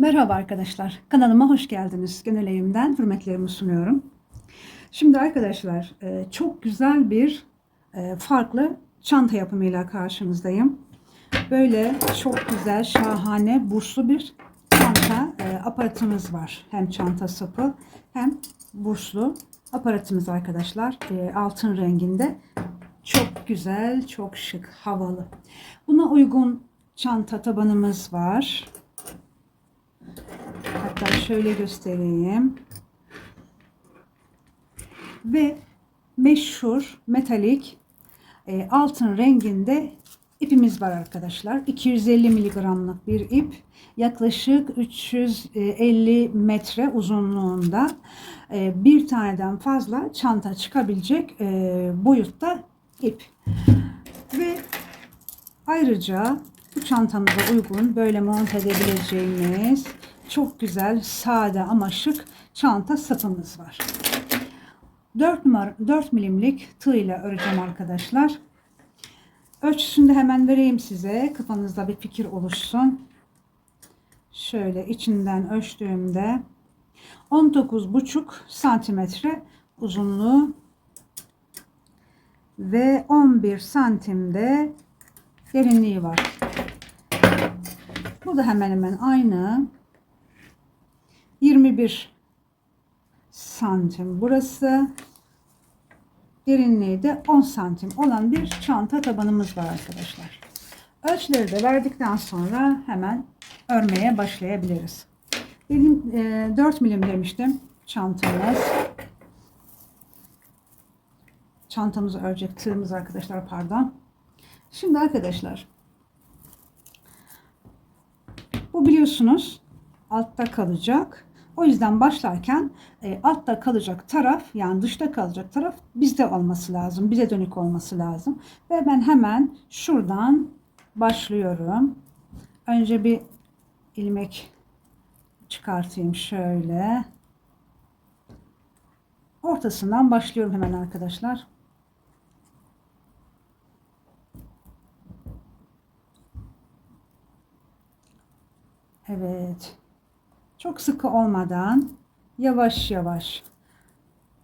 Merhaba arkadaşlar, kanalıma hoş geldiniz. Gönül evimden hürmetlerimi sunuyorum. Şimdi arkadaşlar e, çok güzel bir e, farklı çanta yapımıyla karşınızdayım. Böyle çok güzel, şahane, burslu bir çanta e, aparatımız var. Hem çanta sapı hem burslu aparatımız arkadaşlar. Altın renginde. Çok güzel, çok şık, havalı. Buna uygun çanta tabanımız var. Hatta şöyle göstereyim. Ve meşhur metalik e, altın renginde ipimiz var arkadaşlar. 250 miligramlık bir ip. Yaklaşık 350 metre uzunluğunda e, bir taneden fazla çanta çıkabilecek e, boyutta ip. Ve ayrıca bu çantamıza uygun böyle monte edebileceğimiz çok güzel, sade ama şık çanta sapımız var. 4 numara 4 milimlik tığ ile öreceğim arkadaşlar. Ölçüsünü de hemen vereyim size. Kafanızda bir fikir oluşsun. Şöyle içinden ölçtüğümde 19,5 santimetre uzunluğu ve 11 santimde derinliği var. Bu da hemen hemen aynı. 21 santim burası. Derinliği de 10 santim olan bir çanta tabanımız var arkadaşlar. Ölçüleri de verdikten sonra hemen örmeye başlayabiliriz. Benim e, 4 milim demiştim çantamız. Çantamızı örecek tığımız arkadaşlar pardon. Şimdi arkadaşlar bu biliyorsunuz altta kalacak. O yüzden başlarken e, altta kalacak taraf yani dışta kalacak taraf bizde olması lazım. Bize dönük olması lazım. Ve ben hemen şuradan başlıyorum. Önce bir ilmek çıkartayım şöyle. Ortasından başlıyorum hemen arkadaşlar. Evet. Çok sıkı olmadan yavaş yavaş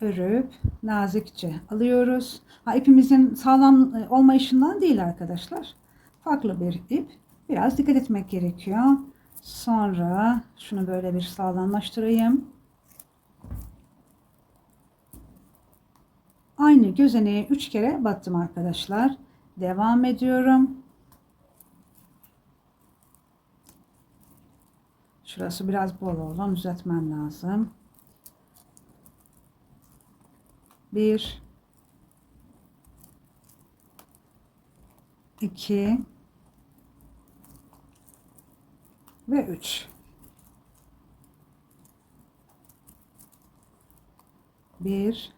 örüp nazikçe alıyoruz. Ha, ipimizin sağlam e, olmayışından değil arkadaşlar. Farklı bir ip. Biraz dikkat etmek gerekiyor. Sonra şunu böyle bir sağlamlaştırayım. Aynı gözeneğe 3 kere battım arkadaşlar. Devam ediyorum. Şurası biraz bol oldu. Düzeltmem lazım. Bir. iki ve üç. Bir.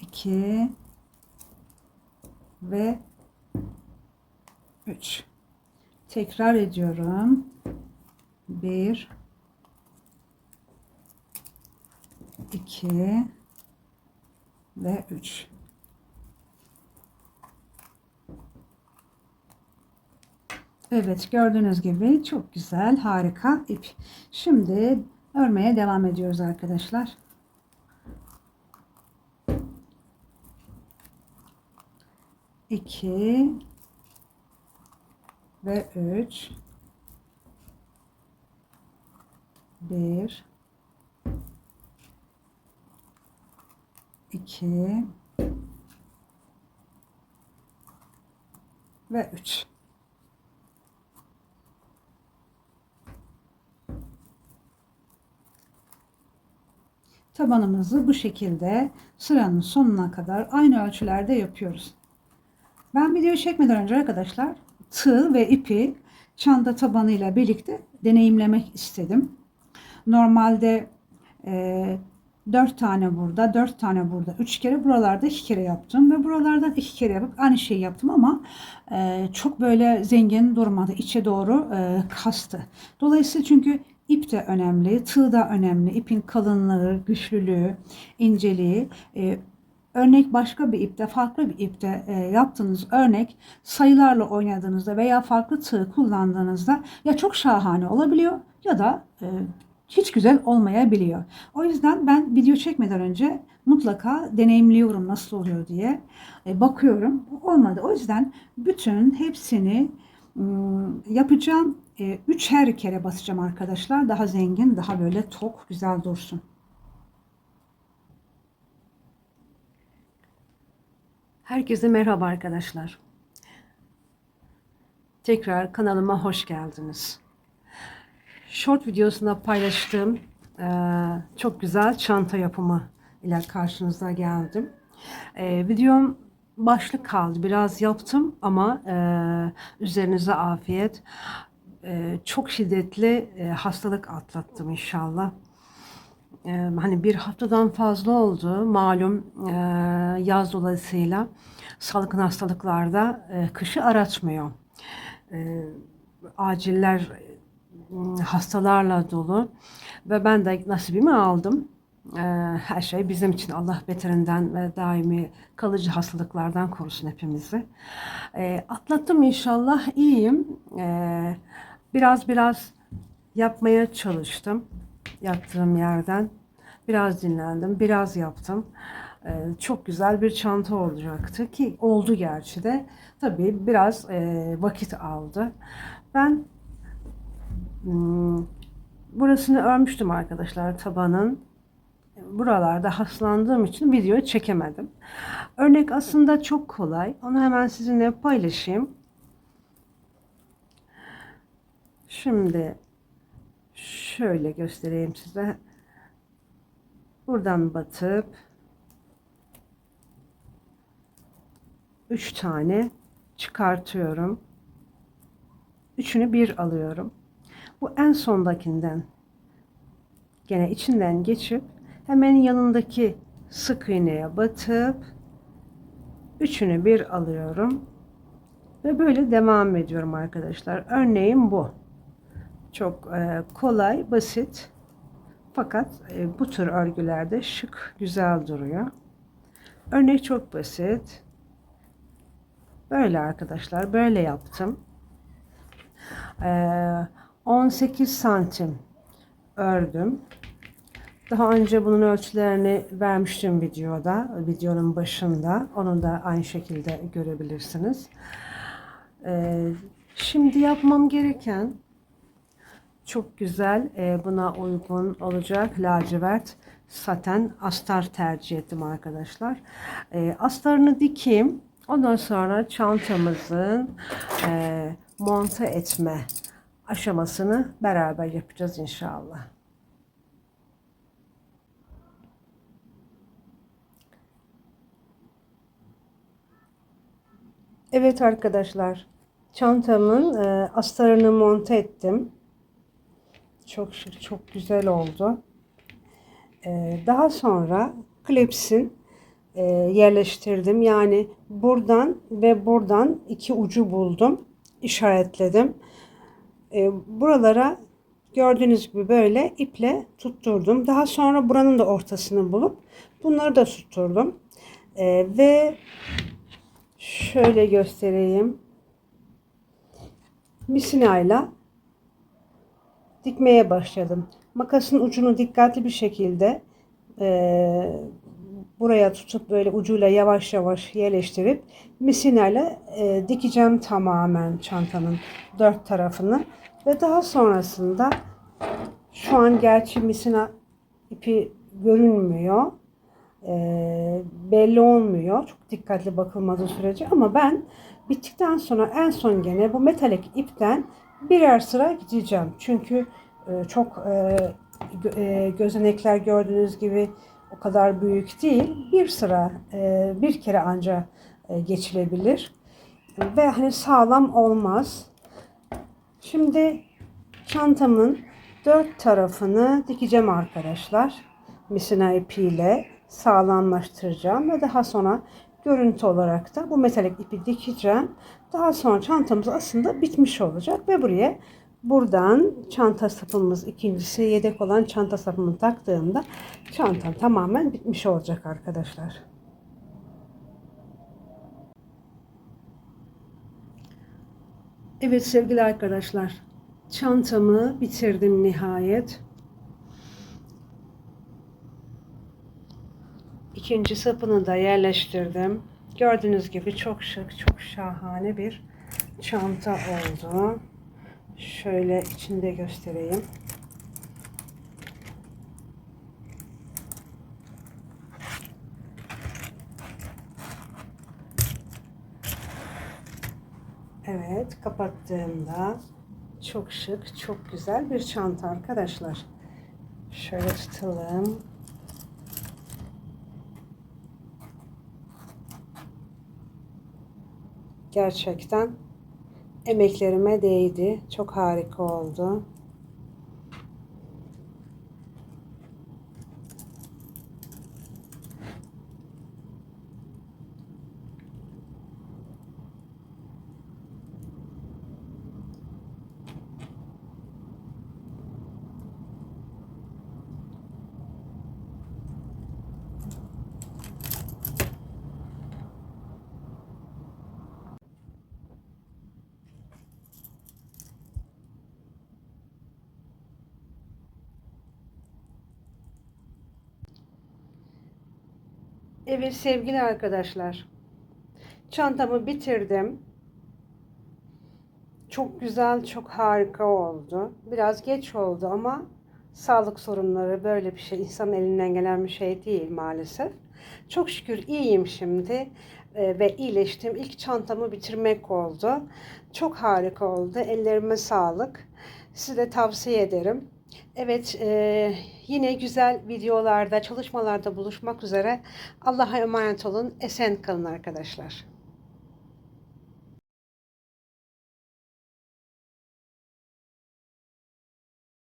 iki ve üç. Tekrar ediyorum. 1 2 ve 3. Evet gördüğünüz gibi çok güzel harika ip. Şimdi örmeye devam ediyoruz arkadaşlar. İki ve 3 1 2 ve 3 Tabanımızı bu şekilde sıranın sonuna kadar aynı ölçülerde yapıyoruz. Ben video çekmeden önce arkadaşlar tığ ve ipi çanta tabanıyla birlikte deneyimlemek istedim. Normalde e, 4 tane burada, 4 tane burada, 3 kere buralarda 2 kere yaptım ve buralardan 2 kere yapıp aynı şeyi yaptım ama e, çok böyle zengin durmadı. içe doğru e, kastı. Dolayısıyla çünkü ip de önemli, tığ da önemli. ipin kalınlığı, güçlülüğü, inceliği. E, örnek başka bir ipte, farklı bir ipte e, yaptığınız örnek sayılarla oynadığınızda veya farklı tığ kullandığınızda ya çok şahane olabiliyor ya da e, hiç güzel olmayabiliyor. O yüzden ben video çekmeden önce mutlaka deneyimliyorum nasıl oluyor diye e, bakıyorum. Olmadı. O yüzden bütün hepsini ım, yapacağım. E, üçer kere basacağım arkadaşlar. Daha zengin, daha böyle tok, güzel dursun. Herkese merhaba arkadaşlar. Tekrar kanalıma hoş geldiniz. Short videosunda paylaştığım eee, çok güzel çanta yapımı ile karşınıza geldim. Eee, videom başlık kaldı. Biraz yaptım ama eee, üzerinize afiyet. Çok şiddetli hastalık atlattım inşallah. Eee, hani bir haftadan fazla oldu. Malum eee, yaz dolayısıyla salgın hastalıklarda eee, kışı aratmıyor. Eee, aciller m, hastalarla dolu ve ben de nasibimi aldım. Eee, her şey bizim için Allah beterinden ve daimi kalıcı hastalıklardan korusun hepimizi. Eee, atlattım inşallah iyiyim. Eee, biraz biraz yapmaya çalıştım yattığım yerden. Biraz dinlendim, biraz yaptım. Ee, çok güzel bir çanta olacaktı ki oldu gerçi de. Tabii biraz e, vakit aldı. Ben hmm, burasını örmüştüm arkadaşlar tabanın. Buralarda hastalandığım için video çekemedim. Örnek aslında çok kolay. Onu hemen sizinle paylaşayım. Şimdi şöyle göstereyim size. Buradan batıp 3 tane çıkartıyorum. Üçünü bir alıyorum. Bu en sondakinden gene içinden geçip hemen yanındaki sık iğneye batıp üçünü bir alıyorum ve böyle devam ediyorum arkadaşlar. Örneğin bu. Çok e, kolay, basit. Fakat e, bu tür örgülerde şık, güzel duruyor. Örnek çok basit. Böyle arkadaşlar, böyle yaptım. E, 18 santim ördüm. Daha önce bunun ölçülerini vermiştim videoda, videonun başında. Onu da aynı şekilde görebilirsiniz. E, şimdi yapmam gereken çok güzel e, buna uygun olacak lacivert saten astar tercih ettim arkadaşlar. E, astarını dikeyim. Ondan sonra çantamızın e, monte etme aşamasını beraber yapacağız inşallah. Evet arkadaşlar çantamın e, astarını monte ettim. Çok şık, çok güzel oldu. Ee, daha sonra klipsin e, yerleştirdim. Yani buradan ve buradan iki ucu buldum. işaretledim. Ee, buralara gördüğünüz gibi böyle iple tutturdum. Daha sonra buranın da ortasını bulup bunları da tutturdum. Ee, ve şöyle göstereyim. Misinayla dikmeye başladım. Makasın ucunu dikkatli bir şekilde e, buraya tutup böyle ucuyla yavaş yavaş yerleştirip misineyle e, dikeceğim tamamen çantanın dört tarafını ve daha sonrasında şu an gerçi misina ipi görünmüyor e, belli olmuyor çok dikkatli bakılmadığı sürece ama ben bittikten sonra en son gene bu metalik ipten birer sıra gideceğim. Çünkü e, çok e, e, gözenekler gördüğünüz gibi o kadar büyük değil. Bir sıra bir kere anca geçilebilir. Ve hani sağlam olmaz. Şimdi çantamın dört tarafını dikeceğim arkadaşlar. Misina ipiyle sağlamlaştıracağım ve daha sonra Görüntü olarak da bu metalik ipi dikeceğim. Daha sonra çantamız aslında bitmiş olacak ve buraya buradan çanta sapımız ikincisi yedek olan çanta sapımı taktığımda çantam tamamen bitmiş olacak arkadaşlar. Evet sevgili arkadaşlar çantamı bitirdim nihayet. İkinci sapını da yerleştirdim. Gördüğünüz gibi çok şık, çok şahane bir çanta oldu. Şöyle içinde göstereyim. Evet, kapattığımda çok şık, çok güzel bir çanta arkadaşlar. Şöyle tutalım. Gerçekten emeklerime değdi. Çok harika oldu. Evet sevgili arkadaşlar. Çantamı bitirdim. Çok güzel, çok harika oldu. Biraz geç oldu ama sağlık sorunları böyle bir şey. İnsanın elinden gelen bir şey değil maalesef. Çok şükür iyiyim şimdi e, ve iyileştim. İlk çantamı bitirmek oldu. Çok harika oldu. Ellerime sağlık. Size tavsiye ederim. Evet, e, yine güzel videolarda, çalışmalarda buluşmak üzere. Allah'a emanet olun. Esen kalın arkadaşlar.